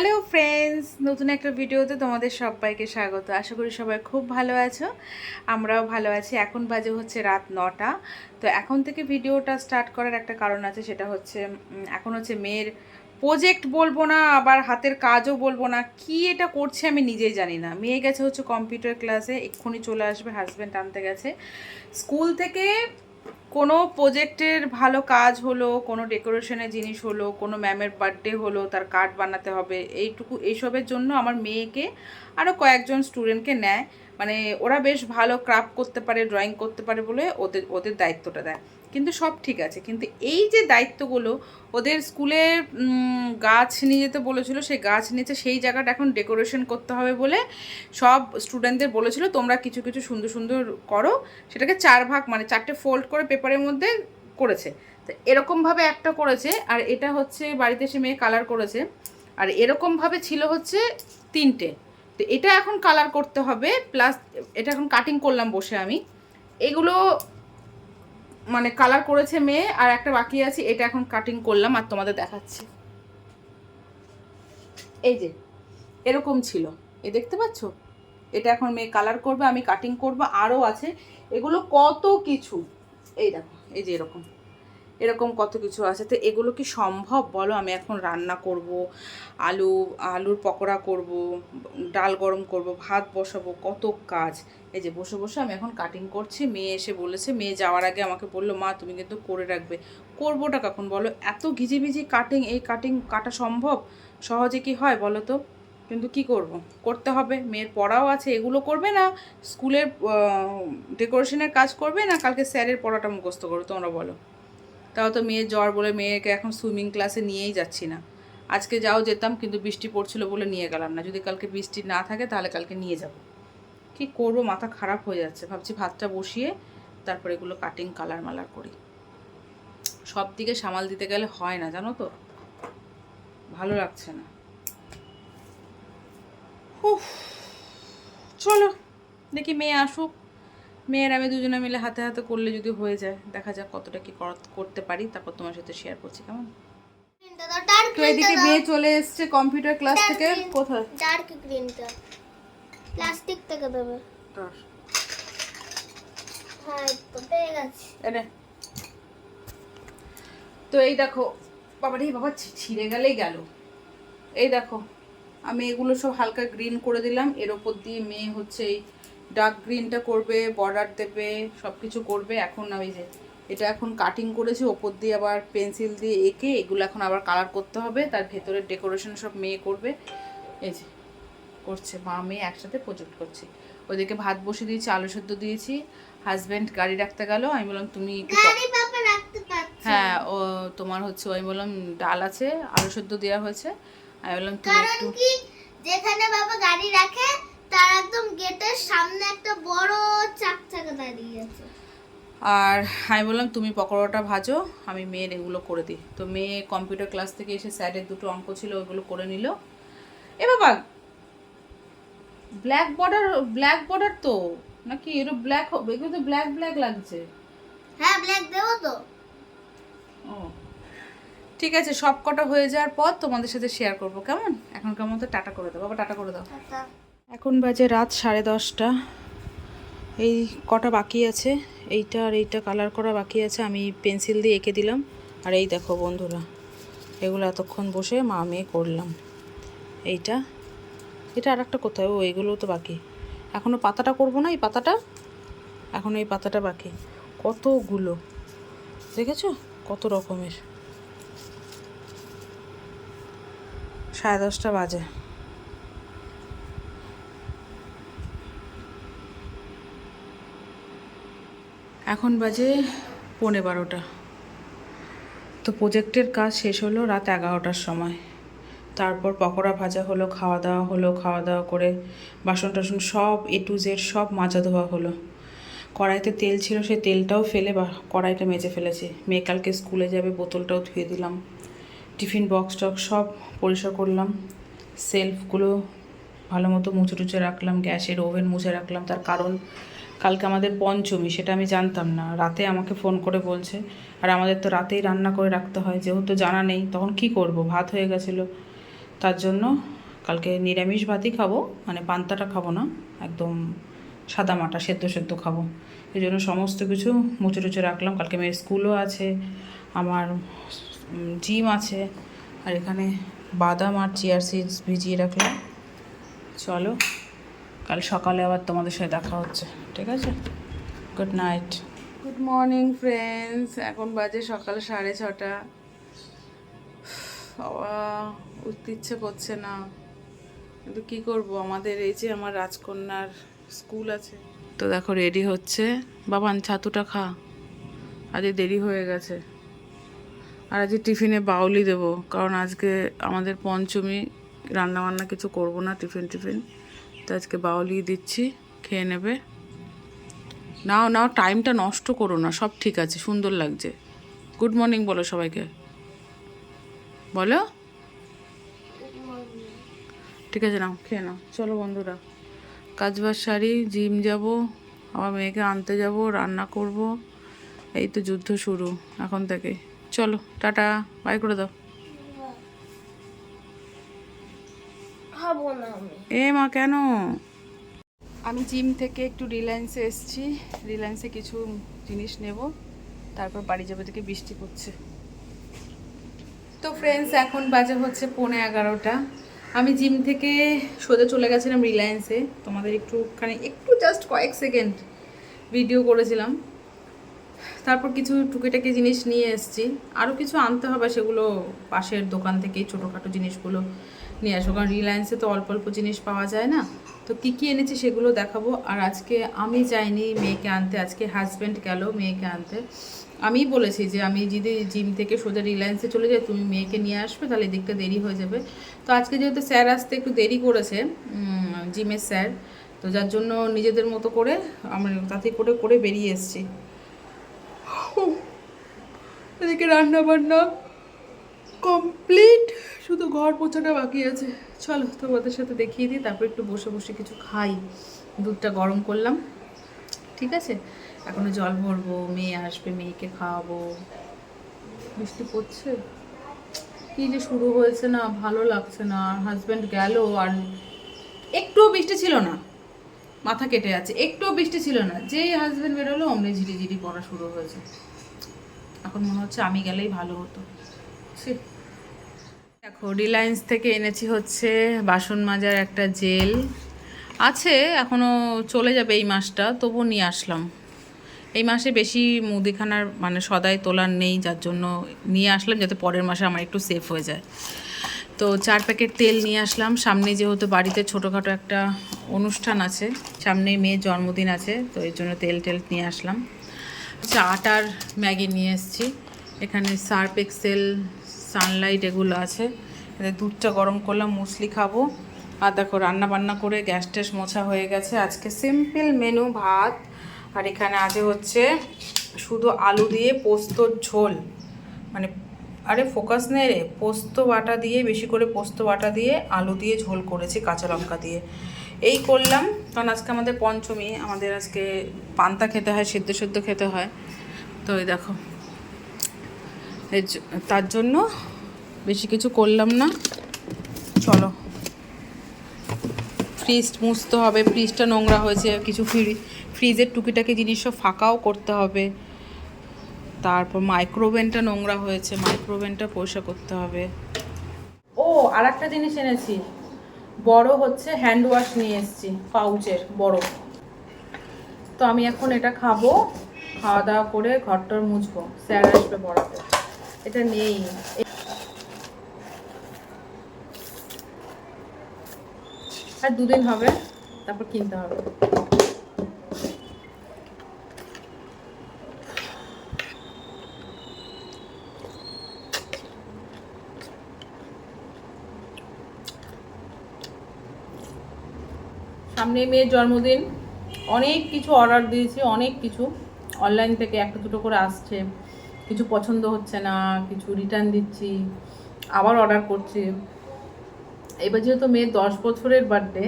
Hello friends, নতুন একটা ভিডিওতে তোমাদের সবাইকে স্বাগত। আশা করি সবাই খুব ভালো আছো, আমরাও ভালো আছি। এখন বাজে হচ্ছে রাত নটা। তো এখন থেকে ভিডিওটা স্টার্ট করার একটা কারণ আছে, সেটা হচ্ছে এখন হচ্ছে মেয়ের প্রজেক্ট বলব না, আবার হাতের কাজও বলব না। কি এটা করছে আমি নিজেই জানি না। মেয়ে গেছে হচ্ছে কম্পিউটার ক্লাসে এক্ষুনি চলে আসবে হাজব্যান্ড আনতে গেছে। স্কুল থেকে কোনো প্রজেক্টের ভালো কাজ হলো, কোনো ডেকোরেশনের জিনিস হলো, কোনো ম্যামের বার্থডে হলো, তার কার্ড বানাতে হবে, এইটুকু, এইসবের জন্য আমার মেয়েকে আরও কয়েকজন স্টুডেন্টকে নেয়। মানে ওরা বেশ ভালো ক্রাফট করতে পারে ড্রয়িং করতে পারে বলে ওদের ওদের দায়িত্বটা দেয়। কিন্তু সব ঠিক আছে। কিন্তু এই যে দায়িত্বগুলো, ওদের স্কুলে গাছ নিয়ে যেতে বলেছিল, সেই গাছ নিচে সেই জায়গাটা এখন ডেকোরেশন করতে হবে বলে সব স্টুডেন্টদের বলেছিল, তোমরা কিছু কিছু সুন্দর সুন্দর করো। সেটাকে চার ভাগ মানে চারটে ফোল্ড করে পেপারের মধ্যে করেছে। তো এরকমভাবে একটা করেছে, আর এটা হচ্ছে বাড়িতে এসে মেয়ে কালার করেছে। আর এরকমভাবে ছিল হচ্ছে তিনটে। তো এটা এখন কালার করতে হবে প্লাস এটা এখন কাটিং করলাম বসে আমি। এগুলো মানে কালার করেছে মেয়ে আর একটা বাকি আছে, এটা এখন কাটিং করলাম আর তোমাদের দেখাচ্ছি। এই যে, এরকম ছিল। এ দেখতে পাচ্ছ? এটা এখন মেয়ে কালার করবে, আমি কাটিং করব, আরও আছে। এগুলো কত কিছু? এই দেখো, এই যে এরকম। এরকম কত কিছু আছে। তো এগুলো কি সম্ভব? বলো, আমি এখন রান্না করব, আলু, আলুর পকোড়া করব, ডাল গরম করব, ভাত বসাবো, কত কাজ। এই যে বসে বসে আমি এখন কাটিং করছি, মেয়ে এসে বলেছে, মেয়ে যাওয়ার আগে আমাকে বলল, মা, তুমি কিন্তু করে রাখবে। করবোটা কখন বলো? এত ঘিজিবিজি কাটিং এই কাটিং কাটা সম্ভব? সহজে কি হয় বলো তো? কিন্তু কি করব? করতে হবে। মেয়ের পড়াও আছে, এগুলো করবে না? স্কুলের ডেকোরেশনের কাজ করবে না? কালকে স্যারের পড়াটা মুখস্থ করো, তোমরা বলো। তাও তো মেয়ের জ্বর বলে মেয়েকে এখন সুইমিং ক্লাসে নিয়েই যাচ্ছি না। আজকে যাও যেতাম, কিন্তু বৃষ্টি পড়ছিল বলে নিয়ে গেলাম না। যদি কালকে বৃষ্টি না থাকে, তাহলে কালকে নিয়ে যাব। কি করব? মাথা খারাপ হয়ে যাচ্ছে। ভাবছি ভাতটা বসিয়ে তারপরে এগুলো কাটিং কালার মালার করি। সব দিকে সামাল দিতে গেলে হয় না, জানো তো? ভালো লাগছে না। চলো, দেখি মেয়ে আসুক। মেয়ের আমি দুজনে মিলে হাতে হাতে করলে যদি হয়ে যায় দেখা যাক কতটা কি কর- করতে পারি তারপর তোমার সাথে শেয়ার করছি কেমন? তো এদিকে মেয়ে চলে এসছে কম্পিউটার ক্লাস থেকে। কোথায়? ডার্ক গ্রিনটা প্লাস্টিক থেকে দেবে। হ্যাঁ তো পেয়ে গেছি। তো এই দেখো বাবা রে বাবা ছিঁড়ে গেলেই গেল। এই দেখো আমি এগুলো সব হালকা গ্রিন করে দিলাম। এর ওপর দিয়ে মেয়ে হচ্ছে এই ডার্ক গ্রিনটা করবে বর্ডার দেবে সব কিছু করবে এখন না ওই যে এটা এখন কাটিং করেছি ওপর দিয়ে আবার পেন্সিল দিয়ে এঁকে এগুলো এখন আবার কালার করতে হবে তার ভেতরের ডেকোরেশন সব মেয়ে করবে। এই যে করছে মা মেয়ে একসাথে প্রজেক্ট করছি। ওদেরকে ভাত বসে দিয়েছি আলু সেদ্ধ দিয়েছি হাজব্যান্ড গাড়ি রাখতে গেল আমি বললাম তুমি হ্যাঁ ও তোমার হচ্ছে ওই বললাম ডাল আছে আলু সেদ্ধ দেওয়া হয়েছে আমি বললাম তুমি একটু যেখানে বাবা গাড়ি রাখে তার একদম গেটের সামনে একটা বড় চাক চাকা দাঁড়িয়ে আছে। আর আমি বললাম তুমি পকোড়াটা ভাজো আমি মেয়ের এগুলো করে দিই। তো মেয়ে কম্পিউটার ক্লাস থেকে এসে স্যারের দুটো অঙ্ক ছিল ওইগুলো করে নিল। এ বাবা ব্ল্যাক বর্ডার ব্ল্যাক বর্ডার তো? নাকি এর ব্ল্যাক হবে এগুলো তো ব্ল্যাক ব্ল্যাক লাগছে। হ্যাঁ ব্ল্যাক দেবো তো। ও ঠিক আছে সব কটা হয়ে যাওয়ার পর তোমাদের সাথে শেয়ার করব কেমন? এখনকার মতো টাটা করে দাও। বাবা টাটা করে দাও। টাটা। এখন বাজে রাত সাড়ে দশটা। এই কটা বাকি আছে, এইটা আর এইটা কালার করা বাকি আছে, আমি পেন্সিল দিয়ে এঁকে দিলাম। আর এই দেখো বন্ধুরা, এগুলো এতক্ষণ বসে মা মেয়ে করলাম। এইটা, এটা আর একটা কোথায়? ও, এগুলো তো বাকি। এখনও পাতাটা করব না এই পাতাটা? এখন এই পাতাটা বাকি। কতগুলো? দেখেছ? কত রকমের। সাড়ে দশটা বাজে। এখন বাজে পৌনে বারোটা। তো প্রোজেক্টের কাজ শেষ হলো রাত এগারোটার সময়। তারপর পকোড়া ভাজা হলো খাওয়া দাওয়া হলো খাওয়া দাওয়া করে বাসন টাসন সব এ টু জেড সব মাজা ধোয়া হলো। কড়াইতে তেল ছিল সেই তেলটাও ফেলে বা কড়াইটা মেজে ফেলেছি। মেয়ে কালকে স্কুলে যাবে, বোতলটাও ধুয়ে দিলাম। টিফিন বক্স টক্স সব পরিষ্কার করলাম। সেলফগুলো ভালো মতো মুছে টুচে রাখলাম, গ্যাসের ওভেন মুছে রাখলাম। তার কারণ কালকে আমাদের পঞ্চমী, সেটা আমি জানতাম না। রাতে আমাকে ফোন করে বলছে, আর আমাদের তো রাতেই রান্না করে রাখতে হয়, যেহেতু জানা নেই, তখন কি করব? ভাত হয়ে গেছিল। তার জন্য কালকে নিরামিষ ভাতই খাব মানে পান্তাটা খাব না, একদম সাদা মাটা, সেদ্ধ সেদ্ধ খাব। এই জন্য সমস্ত কিছু মুছে টুচে রাখলাম। কালকে মেয়ের স্কুলও আছে, আমার জিম আছে, আর এখানে বাদাম আর চিয়ার সিডস ভিজিয়ে রাখলাম। চলো। কাল সকালে আবার তোমাদের সাথে দেখা হচ্ছে, ঠিক আছে? Good night good morning friends এখন বাজে সকাল সাড়ে ছটা। উঠতে ইচ্ছে করছে না। কিন্তু কী করব? আমাদের এই যে আমার রাজকন্যার স্কুল আছে। তো দেখো রেডি হচ্ছে। বাবান, ছাতুটা খা। আজকে দেরি হয়ে গেছে। আর আজকে টিফিনে বাউলি দেবো। কারণ আজকে আমাদের পঞ্চমী রান্না বান্না কিছু করব না, টিফিন টিফিন। তো আজকে বাউলি দিচ্ছি, খেয়ে নেবে। নাও নাও টাইমটা নষ্ট করো না, সব ঠিক আছে, সুন্দর লাগছে। গুড মর্নিং বলো সবাইকে। বলো? ঠিক আছে, নাও, খেয়ে নাও। চলো বন্ধুরা, কাজবাজ সারি জিম যাব আবার মেয়েকে আনতে যাব, রান্না করব। এই তো যুদ্ধ শুরু, এখন থেকে। চলো, টাটা বাই করে দাও। খাব না আমি। এ মা কেন? আমি জিম থেকে একটু রিলায়েন্সে এসেছি। রিলায়েন্সে কিছু জিনিস নেব। তারপর বাড়ি যাবে থেকে বৃষ্টি পড়ছে। তো ফ্রেন্ডস এখন বাজে হচ্ছে পৌনে এগারোটা। আমি জিম থেকে সোজা চলে গেছিলাম রিলায়েন্সে। তোমাদের একটুখানি একটু জাস্ট কয়েক সেকেন্ড ভিডিও করেছিলাম। তারপর কিছু টুকিটাকি জিনিস নিয়ে এসেছি। আরও কিছু আনতে হবে সেগুলো পাশের দোকান থেকেই ছোটোখাটো জিনিসগুলো নিয়ে আসব। কারণ রিলায়েন্সে তো অল্প অল্প জিনিস পাওয়া যায় না। তো কী কী এনেছি সেগুলো দেখাবো। আর আজকে আমি যাইনি মেয়েকে আনতে, আজকে হাজব্যান্ড গেল মেয়েকে আনতে। আমিই বলেছি যে আমি যদি জিম থেকে সোজা রিলায়েন্সে চলে যাই, তুমি মেয়েকে নিয়ে আসবে, তাহলে এদিকটা দেরি হয়ে যাবে। তো আজকে যেহেতু স্যার আসতে একটু দেরি করেছে জিমের স্যার, তো যার জন্য নিজেদের মতো করে আমরা তাতে করে করে বেরিয়ে এসেছি। এদিকে রান্না বান্না কমপ্লিট শুধু ঘর পোছাটা বাকি আছে। চলো, তোমাদের সাথে দেখিয়ে দিই, তারপর একটু বসে বসে কিছু খাই। দুধটা গরম করলাম, ঠিক আছে? এখনও জল ভরবো, মেয়ে আসবে, মেয়েকে খাওয়াবো। বৃষ্টি পড়ছে? কি যে শুরু হয়েছে না, ভালো লাগছে না। হাজব্যান্ড গেল, আর একটুও বৃষ্টি ছিল না। মাথা কেটে আছে, একটুও বৃষ্টি ছিল না। যেই হাজব্যান্ড বেরোলো, অমনি ঝিরি ঝিরি পড়া শুরু হয়েছে। এখন মনে হচ্ছে আমি গেলেই ভালো হতো। ছি। দেখো রিলায়েন্স থেকে এনেছি হচ্ছে বাসন মাজার একটা জেল। আছে এখনও চলে যাবে এই মাসটা তবু নিয়ে আসলাম। এই মাসে বেশি মুদিখানার মানে সদাই তোলার নেই, যার জন্য নিয়ে আসলাম, যাতে পরের মাসে আমার একটু সেফ হয়ে যায়। তো চার প্যাকেট তেল নিয়ে আসলাম। সামনে যেহেতু বাড়িতে ছোটোখাটো একটা অনুষ্ঠান আছে সামনে মেয়ের জন্মদিন আছে, তো এর জন্য তেল টেল নিয়ে আসলাম। হচ্ছে আটার ম্যাগি নিয়ে এসেছি। এখানে সার্প এক্সেল সানলাইট এগুলো আছে। দুধটা গরম করলাম, মুসলি খাব। আর দেখো রান্না বান্না করে গ্যাস ট্যাস মোছা হয়ে গেছে। আজকে সিম্পল মেনু ভাত। আর এখানে আছে হচ্ছে শুধু আলু দিয়ে পোস্তর ঝোল। মানে আরে ফোকাস নেই রে। পোস্ত বাটা দিয়ে, বেশি করে পোস্ত বাটা দিয়ে আলু দিয়ে ঝোল করেছি, কাঁচা লঙ্কা দিয়ে। এই করলাম, কারণ আজকে আমাদের পঞ্চমী। আমাদের আজকে পান্তা খেতে হয় সিদ্ধ সিদ্ধ খেতে হয়। তো এই দেখো। তার জন্য বেশি কিছু করলাম না। চলো। ফ্রিজ মুছতে হবে, ফ্রিজটা নোংরা হয়েছে, কিছু ফ্রি, ফ্রিজের টুকিটাকি জিনিস সব ফাঁকাও করতে হবে। তারপর মাইক্রোওভেনটা নোংরা হয়েছে, মাইক্রোওভেনটা পরিষ্কার করতে হবে। ও আর একটা জিনিস এনেছি। বড় হচ্ছে হ্যান্ড ওয়াশ নিয়ে এসেছি, পাউচের, বড়। তো আমি এখন এটা খাব খাওয়া দাওয়া করে ঘরটর মুছবো, স্যার আসবে পড়াতে এটা নেই। আর দুদিন হবে, তারপর কিনতে হবে। সামনে মেয়ের জন্মদিন। অনেক কিছু অর্ডার দিয়েছি, অনেক কিছু। অনলাইন থেকে একটা দুটো করে আসছে। কিছু পছন্দ হচ্ছে না, কিছু রিটার্ন দিচ্ছি, আবার অর্ডার করছি। এবার যেহেতু মেয়ের দশ বছরের বার্থডে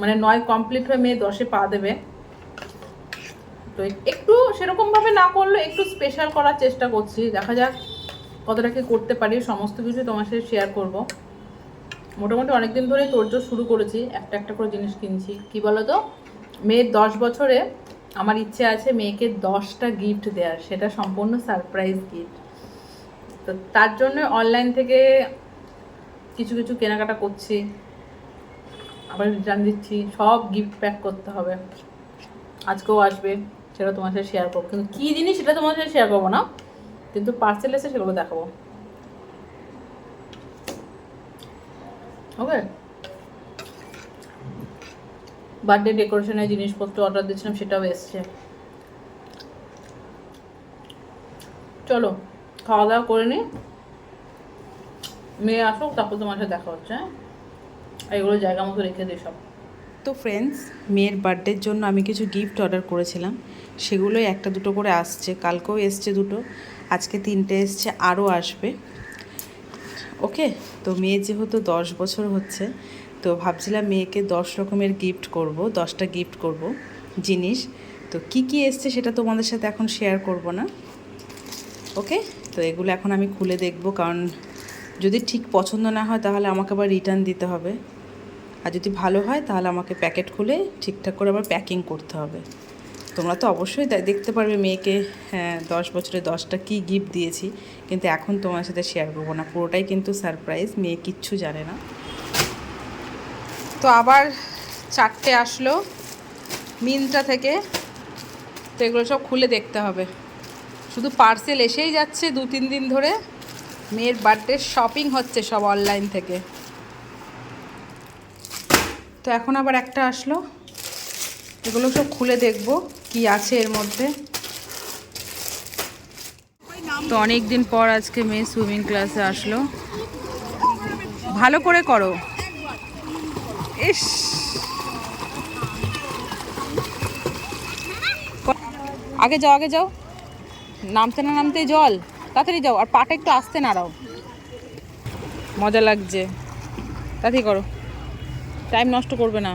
মানে নয় কমপ্লিট হয়ে মেয়ে দশে পা দেবে, তো একটু সেরকমভাবে না করলে একটু স্পেশাল করার চেষ্টা করছি। দেখা যাক কতটা কি করতে পারি, সমস্ত কিছু তোমার সাথে শেয়ার করব। মোটামুটি অনেক দিন ধরে তোরজোর শুরু করেছি, একটা একটা করে জিনিস কিনছি। কি বলো তো মেয়ের দশ বছরে আমার ইচ্ছে আছে মেয়েকে দশটা গিফট দেওয়ার সেটা সম্পূর্ণ সারপ্রাইজ গিফট তো তার জন্য অনলাইন থেকে কিছু কিছু কেনাকাটা করছি, আবার রিটার্ন দিচ্ছি, সব গিফট প্যাক করতে হবে। আজকেও আসবে, সেটা তোমার সাথে শেয়ার করব। কিন্তু কী জিনিস সেটা তোমার সাথে শেয়ার করব না, কিন্তু পার্সেল এসে সেগুলো দেখাবো। ওকে বার্থডে ডেকোরেশনের জিনিসপত্র অর্ডার দিয়েছিলাম, সেটাও এসছে। চলো খাওয়া দাওয়া করে নিই মেয়ে আসুক, তারপর তোমার সাথে দেখা হচ্ছে হ্যাঁ? এগুলো জায়গা মতো রেখে দিই সব। তো ফ্রেন্ডস মেয়ের বার্থডের জন্য আমি কিছু গিফট অর্ডার করেছিলাম। সেগুলোই একটা দুটো করে আসছে, কালকেও এসছে দুটো, আজকে তিনটে এসছে, আরও আসবে। ওকে তো মেয়ে যেহেতু দশ বছর হচ্ছে তো ভাবছিলাম মেয়েকে দশ রকমের গিফট করব, দশটা গিফট করব জিনিস। তো কি কি এসছে সেটা তোমাদের সাথে এখন শেয়ার করব না। ওকে তো এগুলো এখন আমি খুলে দেখব, কারণ যদি ঠিক পছন্দ না হয় তাহলে আমাকে আবার রিটার্ন দিতে হবে। আর যদি ভালো হয় তাহলে আমাকে প্যাকেট খুলে ঠিকঠাক করে আবার প্যাকিং করতে হবে। তোমরা তো অবশ্যই দেখতে পারবে মেয়েকে হ্যাঁ দশ বছরে দশটা কী গিফট দিয়েছি। কিন্তু এখন তোমার সাথে শেয়ার করব না, পুরোটাই কিন্তু সারপ্রাইজ মেয়ে কিচ্ছু জানে না। তো আবার চারটে আসলো মিন্ত্রা থেকে। তো এগুলো সব খুলে দেখতে হবে। শুধু পার্সেল এসেই যাচ্ছে দু তিন দিন ধরে। মেয়ের বার্থডে শপিং হচ্ছে সব অনলাইন থেকে। তো এখন আবার একটা আসলো। এগুলো সব খুলে দেখব কি আছে এর মধ্যে। তো অনেক দিন পর আজকে মেয়ে সুইমিং ক্লাসে আসলো। ভালো করে করো। ইস। আগে যাও আগে যাও। নামতে না নামতে জল। তাড়াতাড়ি যাও, আর পাটা একটু আসতে নাড়াও। মজা লাগছে। তাড়াতাড়ি করো। টাইম নষ্ট করবে না।